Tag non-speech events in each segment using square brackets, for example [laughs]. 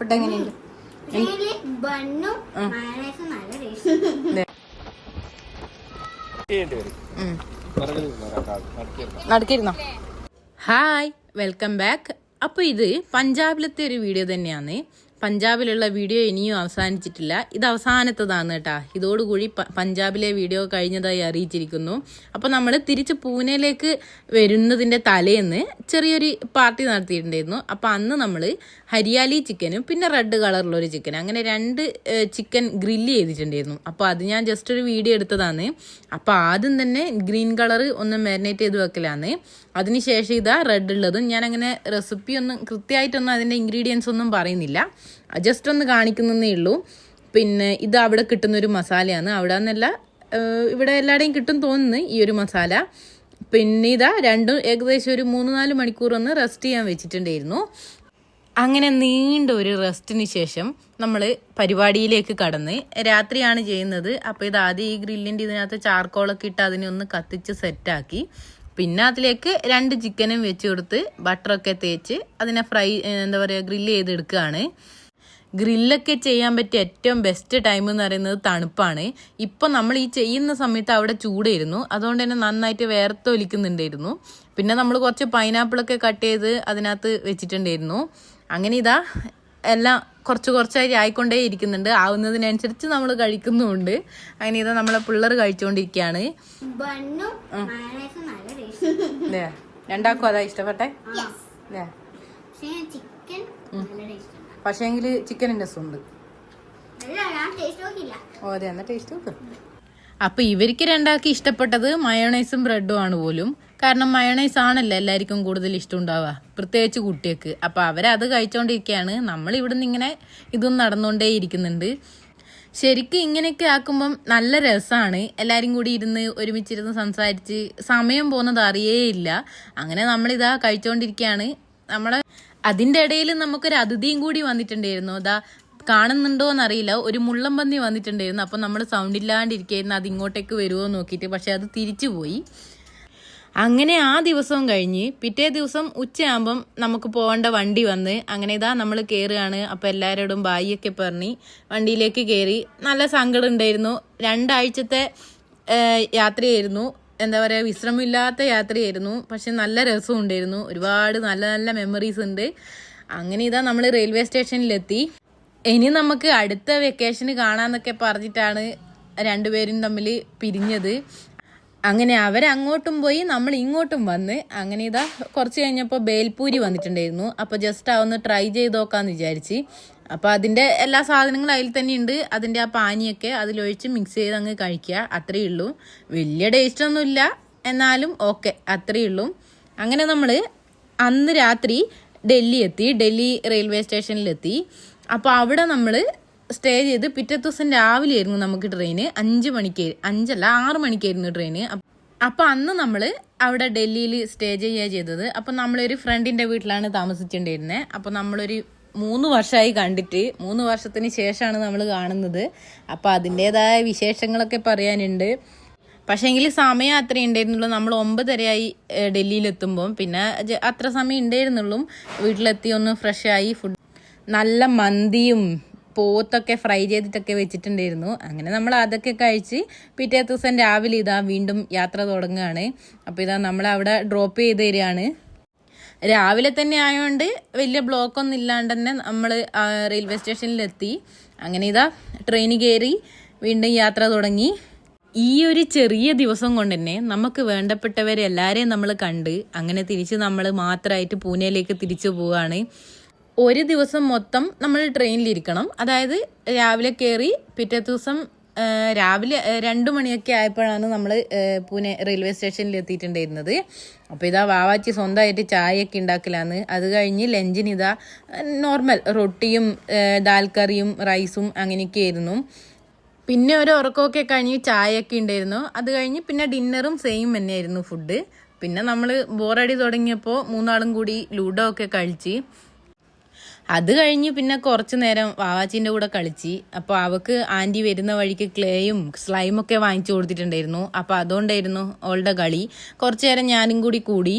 Food എങ്ങനെയുണ്ട്? നടക്കിരുന്നോ hi welcome back. അപ്പോൾ ഇത് പഞ്ചാബിലത്തെ ഒരു വീഡിയോ തന്നെയാണ്. പഞ്ചാബിലുള്ള വീഡിയോ ഇനിയും അവസാനിച്ചിട്ടില്ല. ഇത് അവസാനത്തതാണ് കേട്ടാ. ഇതോടുകൂടി പഞ്ചാബിലെ വീഡിയോ കഴിഞ്ഞതായി അറിയിച്ചിരിക്കുന്നു. അപ്പോൾ നമ്മൾ തിരിച്ച് പൂനെയിലേക്ക് വരുന്നതിന്റെ തലേന്ന് ചെറിയൊരു പാർട്ടി നടത്തിയിട്ടുണ്ടായിരുന്നു. അപ്പോൾ അന്ന് നമ്മൾ ഹരിയാലി ചിക്കനും പിന്നെ റെഡ് കളറിലൊരു ചിക്കൻ അങ്ങനെ രണ്ട് ചിക്കൻ ഗ്രില്ല് ചെയ്തിട്ടുണ്ടായിരുന്നു. അപ്പോൾ അത് ഞാൻ ജസ്റ്റ് ഒരു വീഡിയോ എടുത്തതാണ്. അപ്പോൾ ആദ്യം തന്നെ ഗ്രീൻ കളർ ഒന്ന് മാരിനേറ്റ് ചെയ്ത് വെക്കലാണ്. അതിനുശേഷം ഇതാ റെഡ് ഉള്ളതും ഞാൻ അങ്ങനെ റെസിപ്പി ഒന്നും കൃത്യമായിട്ടൊന്നും അതിന്റെ ഇൻഗ്രീഡിയൻസ് ഒന്നും പറയുന്നില്ല. ജസ്റ്റ് ഒന്ന് കാണിക്കുന്നതേ ഉള്ളൂ. പിന്നെ ഇത് അവിടെ കിട്ടുന്നൊരു മസാലയാണ്. അവിടെ നിന്നല്ല ഇവിടെ എല്ലാവരുടെയും കിട്ടും തോന്നുന്നു ഈ ഒരു മസാല. പിന്നെ ഇതാ രണ്ടും ഏകദേശം ഒരു മൂന്ന് നാല് മണിക്കൂർ ഒന്ന് റെസ്റ്റ് ചെയ്യാൻ വെച്ചിട്ടുണ്ടായിരുന്നു. അങ്ങനെ നീണ്ട ഒരു റെസ്റ്റിന് ശേഷം നമ്മൾ പരിപാടിയിലേക്ക് കടന്ന് രാത്രിയാണ് ചെയ്യുന്നത്. അപ്പോൾ ഇത് ആദ്യം ഈ ഗ്രില്ലിന്റെ ഇതിനകത്ത് ചാർക്കോളൊക്കെ ഇട്ട് അതിനെ ഒന്ന് കത്തിച്ച് സെറ്റാക്കി. പിന്നെ അതിലേക്ക് രണ്ട് ചിക്കനും വെച്ച് കൊടുത്ത് ബട്ടറൊക്കെ തേച്ച് അതിനെ ഫ്രൈ എന്താ പറയുക ഗ്രില്ല് ചെയ്തെടുക്കുകയാണ്. ഗ്രില്ലൊക്കെ ചെയ്യാൻ പറ്റിയ ഏറ്റവും ബെസ്റ്റ് ടൈം എന്ന് പറയുന്നത് തണുപ്പാണ്. ഇപ്പം നമ്മൾ ഈ ചെയ്യുന്ന സമയത്ത് അവിടെ ചൂടായിരുന്നു. അതുകൊണ്ട് തന്നെ നന്നായിട്ട് വേർത്തൊലിക്കുന്നുണ്ടായിരുന്നു. പിന്നെ നമ്മൾ കുറച്ച് പൈനാപ്പിളൊക്കെ കട്ട് ചെയ്ത് അതിനകത്ത് വെച്ചിട്ടുണ്ടായിരുന്നു. അങ്ങനെ ഇതാ എല്ലാം കുറച്ച് കുറച്ചായി ആയിക്കൊണ്ടേ ഇരിക്കുന്നുണ്ട്. ആവുന്നതിനനുസരിച്ച് നമ്മൾ കഴിക്കുന്നുമുണ്ട്. അങ്ങനെ ഇതാ നമ്മളെ പിള്ളേർ കഴിച്ചുകൊണ്ടിരിക്കുകയാണ് [laughs] രണ്ടാക്കും അതാ ഇഷ്ടപ്പെട്ടെ? ചിക്കൻ പക്ഷേങ്കിൽ ചിക്കനിന്റെ ഉണ്ട് ഓ അതെ ടേസ്റ്റ് നോക്ക്. അപ്പൊ ഇവർക്ക് രണ്ടാൾക്ക് ഇഷ്ടപ്പെട്ടത് മയോണൈസും ബ്രെഡും ആണ് പോലും. കാരണം മയോണൈസ് ആണല്ലോ എല്ലാവർക്കും കൂടുതൽ ഇഷ്ടം ഉണ്ടാവുക. പ്രത്യേകിച്ച് കുട്ടികൾക്ക്. അപ്പൊ അവരത് കഴിച്ചോണ്ടിരിക്കുകയാണ് നമ്മൾ ഇവിടുന്ന് ഇങ്ങനെ ഇതും നടന്നുകൊണ്ടേ ഇരിക്കുന്നുണ്ട്. ശരിക്കും ഇങ്ങനെയൊക്കെ ആക്കുമ്പം നല്ല രസമാണ് എല്ലാവരും കൂടി ഇരുന്ന് ഒരുമിച്ചിരുന്ന് സംസാരിച്ച് സമയം പോകുന്നത് അറിയേയില്ല അങ്ങനെ നമ്മളിതാ കഴിച്ചുകൊണ്ടിരിക്കുകയാണ് നമ്മളെ അതിന്റെ ഇടയിൽ നമുക്കൊരു അതിഥിയും കൂടി വന്നിട്ടുണ്ടായിരുന്നു. അതാ കാണുന്നുണ്ടോ എന്നറിയില്ല. ഒരു മുള്ളം പന്നി വന്നിട്ടുണ്ടായിരുന്നു. അപ്പം നമ്മൾ സൗണ്ട് ഇല്ലാണ്ടിരിക്കുകയായിരുന്നു അത് ഇങ്ങോട്ടേക്ക് വരുമോ നോക്കിയിട്ട്. പക്ഷെ അത് തിരിച്ചു പോയി. അങ്ങനെ ആ ദിവസവും കഴിഞ്ഞ് പിറ്റേ ദിവസം ഉച്ചയാകുമ്പം നമുക്ക് പോകേണ്ട വണ്ടി വന്ന് അങ്ങനെ ഇതാ നമ്മൾ കയറുകയാണ് അപ്പോൾ എല്ലാവരോടും ബായിയൊക്കെ പറഞ്ഞ് വണ്ടിയിലേക്ക് കയറി നല്ല സങ്കടം ഉണ്ടായിരുന്നു. രണ്ടാഴ്ചത്തെ യാത്രയായിരുന്നു. എന്താ പറയുക വിശ്രമമില്ലാത്ത യാത്രയായിരുന്നു. പക്ഷെ നല്ല രസം ഉണ്ടായിരുന്നു ഒരുപാട് നല്ല നല്ല മെമ്മറീസ് ഉണ്ട്. അങ്ങനെ ഇതാ നമ്മൾ റെയിൽവേ സ്റ്റേഷനിലെത്തി ഇനി നമുക്ക് അടുത്ത വെക്കേഷന് കാണാന്നൊക്കെ പറഞ്ഞിട്ടാണ് രണ്ടുപേരും തമ്മിൽ പിരിഞ്ഞത്. അങ്ങനെ അവരങ്ങോട്ടും പോയി നമ്മൾ ഇങ്ങോട്ടും വന്ന് അങ്ങനെ ഇതാ കുറച്ച് കഴിഞ്ഞപ്പോൾ ബേൽപൂരി വന്നിട്ടുണ്ടായിരുന്നു. അപ്പോൾ ജസ്റ്റ് അതൊന്ന് ട്രൈ ചെയ്ത് നോക്കാമെന്ന് വിചാരിച്ച്. അപ്പോൾ അതിന്റെ എല്ലാ സാധനങ്ങളും അതിൽ തന്നെ ഉണ്ട്. അതിന്റെ ആ പാനിയൊക്കെ അതിലൊഴിച്ച് മിക്സ് ചെയ്ത് അങ്ങ് കഴിക്കുക. അത്രയേ ഉള്ളൂ. വലിയ ടേസ്റ്റൊന്നുമില്ല എന്നാലും ഓക്കെ അത്രയേ ഉള്ളൂ. അങ്ങനെ നമ്മൾ അന്ന് രാത്രി ഡൽഹി എത്തി. ഡൽഹി റെയിൽവേ സ്റ്റേഷനിലെത്തി അപ്പോൾ അവിടെ നമ്മൾ സ്റ്റേ ചെയ്ത് പിറ്റേ ദിവസം രാവിലെ ആയിരുന്നു നമുക്ക് ട്രെയിന് അഞ്ച് മണിക്ക് അഞ്ചല്ല ആറ് മണിക്കായിരുന്നു ട്രെയിന് അപ്പോൾ അന്ന് നമ്മൾ അവിടെ ഡൽഹിയിൽ സ്റ്റേ ചെയ്യുക ചെയ്തത്. അപ്പോൾ നമ്മളൊരു ഫ്രണ്ടിന്റെ വീട്ടിലാണ് താമസിച്ചിട്ടുണ്ടായിരുന്നത് അപ്പോൾ നമ്മളൊരു മൂന്ന് വർഷമായി കണ്ടിട്ട് മൂന്ന് വർഷത്തിന് ശേഷമാണ് നമ്മൾ കാണുന്നത്. അപ്പോൾ അതിന്റെതായ വിശേഷങ്ങളൊക്കെ പറയാനുണ്ട്. പക്ഷേങ്കിൽ സമയം അത്ര ഉണ്ടായിരുന്നുള്ളൂ. നമ്മൾ ഒമ്പതരയായി ഡൽഹിയിലെത്തുമ്പം. പിന്നെ അത്ര സമയം ഉണ്ടായിരുന്നുള്ളൂ. വീട്ടിലെത്തി ഒന്ന് ഫ്രഷായി ഫുഡ് നല്ല മന്തിയും പോത്തൊക്കെ ഫ്രൈ ചെയ്തിട്ടൊക്കെ വെച്ചിട്ടുണ്ടായിരുന്നു. അങ്ങനെ നമ്മൾ അതൊക്കെ കഴിച്ച് പിറ്റേ ദിവസം രാവിലെ ഇതാ വീണ്ടും യാത്ര തുടങ്ങുകയാണ്. അപ്പോൾ ഇതാ നമ്മളവിടെ ഡ്രോപ്പ് ചെയ്ത് തരികയാണ്. രാവിലെ തന്നെ ആയതുകൊണ്ട് വലിയ ബ്ലോക്കൊന്നും ഇല്ലാണ്ട് തന്നെ നമ്മൾ റെയിൽവേ സ്റ്റേഷനിലെത്തി അങ്ങനെ ഇതാ ട്രെയിൻ കയറി വീണ്ടും യാത്ര തുടങ്ങി. ഈ ഒരു ചെറിയ ദിവസം കൊണ്ട് തന്നെ നമുക്ക് വേണ്ടപ്പെട്ടവരെ എല്ലാവരെയും നമ്മൾ കണ്ട് അങ്ങനെ തിരിച്ച് നമ്മൾ മാത്രമായിട്ട് പൂനെയിലേക്ക് തിരിച്ചു പോവുകയാണ്. ഒരു ദിവസം മൊത്തം നമ്മൾ ട്രെയിനിലിരിക്കണം അതായത് രാവിലെ കയറി പിറ്റേ ദിവസം രാവിലെ രണ്ട് മണിയൊക്കെ ആയപ്പോഴാണ് നമ്മൾ പൂനെ റെയിൽവേ സ്റ്റേഷനിൽ എത്തിയിട്ടുണ്ടായിരുന്നത്. അപ്പോൾ ഇതാ വാവാച്ചി സ്വന്തമായിട്ട് ചായയൊക്കെ ഉണ്ടാക്കലാന്ന് അത് കഴിഞ്ഞ് ലഞ്ചിന് ഇതാ നോർമൽ റൊട്ടിയും ദാൽ കറിയും റൈസും അങ്ങനെയൊക്കെ ആയിരുന്നു. പിന്നെ ഒരു ഉറക്കമൊക്കെ കഴിഞ്ഞ് ചായയൊക്കെ ഉണ്ടായിരുന്നു. അത് കഴിഞ്ഞ് പിന്നെ ഡിന്നറും സെയിം തന്നെയായിരുന്നു ഫുഡ് പിന്നെ നമ്മൾ ബോറടി തുടങ്ങിയപ്പോൾ മൂന്നാളും കൂടി ലൂഡോ ഒക്കെ കഴിച്ച്. അത് കഴിഞ്ഞ് പിന്നെ കുറച്ച് നേരം വാവാച്ചിന്റെ കൂടെ കളിച്ച്. അപ്പോൾ അവൾക്ക് ആന്റി വരുന്ന വഴിക്ക് ക്ലേയും സ്ലൈമൊക്കെ വാങ്ങിച്ചു കൊടുത്തിട്ടുണ്ടായിരുന്നു. അപ്പോൾ അതുകൊണ്ടായിരുന്നു അവളുടെ കളി. കുറച്ച് നേരം ഞാനും കൂടി കൂടി.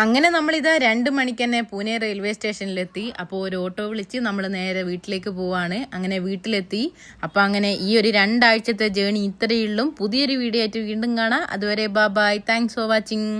അങ്ങനെ നമ്മളിതാ രണ്ട് മണിക്ക് തന്നെ പൂനെ റെയിൽവേ സ്റ്റേഷനിലെത്തി. അപ്പോൾ ഒരു ഓട്ടോ വിളിച്ച് നമ്മൾ നേരെ വീട്ടിലേക്ക് പോവാണ്. അങ്ങനെ വീട്ടിലെത്തി. അപ്പോൾ അങ്ങനെ ഈ ഒരു രണ്ടാഴ്ചത്തെ ജേണി ഇത്രയുള്ളൂ പുതിയൊരു വീഡിയോ ആയിട്ട് വീണ്ടും കാണാം. അതുവരെ ബാ ബായ് താങ്ക്സ് ഫോർ വാച്ചിങ്